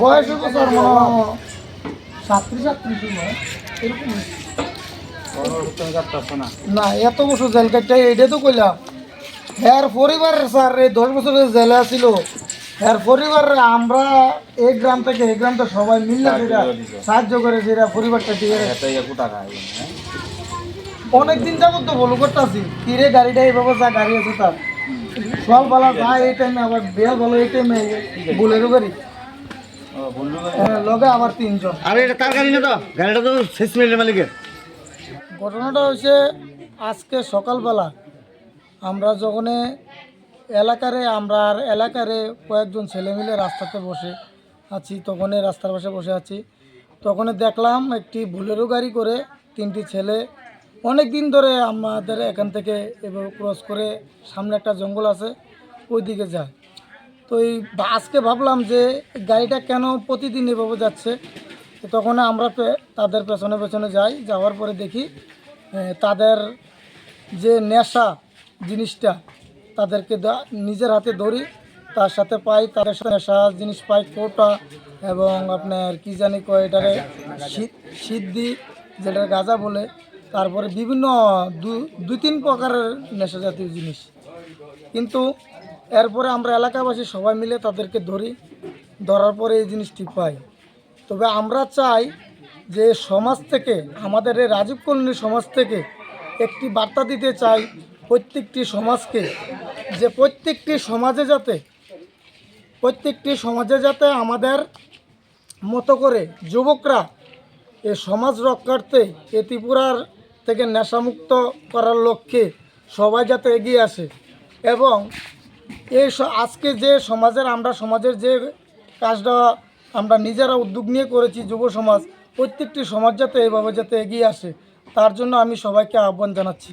বয়স হতো স্যার মনে হয় সাতত্রিশ সাতত্রিশ এরকম না এত বছর জেল কাটটা এইটা তো কইলাম। হ্যার পরিবার স্যার এই দশ বছরের জেলে ছিল হ্যার পরিবার আমরা এই গ্রাম থেকে এই গ্রাম তো সবাই মিললে সাহায্য করে যেটা পরিবারটা। অনেক দিন যাবত তো বলো করতেছি। কিরে গাড়িটা এইভাবে যা গাড়ি আছে তার। সব বলা যায় এই টাইমে আবার বেয়া বলো এই টাইমে বুলেরও গাড়ি। হ্যাঁ লগে আবার তিনজন। আরে এটা তার গাড়ি না তো? গাড়িটা তো শেষ মিনিটের মালিকের। ঘটনাটা হচ্ছে আজকে সকালবেলা। আমরা যখন এলাকারে আমরা আর এলাকারে কয়েকজন ছেলে মিলে রাস্তাতে বসে আছি তখনই রাস্তার পাশে বসে আছি। তখন দেখলাম একটি বুলেরো গাড়ি করে তিনটি ছেলে অনেক দিন ধরে আমাদের এখান থেকে এভাবে ক্রস করে সামনে একটা জঙ্গল আছে ওই দিকে যায়। তো এই আজকে ভাবলাম যে গাড়িটা কেন প্রতিদিন এভাবে যাচ্ছে? তখন আমরা তাদের পেছনে পেছনে যাই, যাওয়ার পরে দেখি তাদের যে নেশা জিনিসটা, তাদেরকে নিজের হাতে ধরি, তার সাথে পাই, তাদের সাথে নেশা জিনিস পাই, কোটা এবং আপনার কি জানি কয় এটারে সিদ্ধি যেটা গাঁজা বলে তারপরে বিভিন্ন দুই তিন প্রকারের নেশা জাতীয় জিনিস। কিন্তু এরপরে আমরা এলাকাবাসী সবাই মিলে তাদেরকে ধরি, ধরার পরে এই জিনিসটি পাই। তবে আমরা চাই যে সমাজ থেকে, আমাদের এই রাজীব কলোনি সমাজ থেকে একটি বার্তা দিতে চাই প্রত্যেকটি সমাজকে যে প্রত্যেকটি সমাজে যাতে, প্রত্যেকটি সমাজে যাতে আমাদের মতো করে যুবকরা এ সমাজ রক্ষার্থে এ ত্রিপুরার থেকে নেশামুক্ত করার লক্ষ্যে সবাই যাতে এগিয়ে আসে। এবং এই আজকে যে সমাজের আমরা, সমাজের যে কাজটা আমরা নিজেরা উদ্যোগ নিয়ে করেছি, যুব সমাজ, প্রত্যেকটি সমাজ যাতে এইভাবে যাতে এগিয়ে আসে, তার জন্য আমি সবাইকে আহ্বান জানাচ্ছি।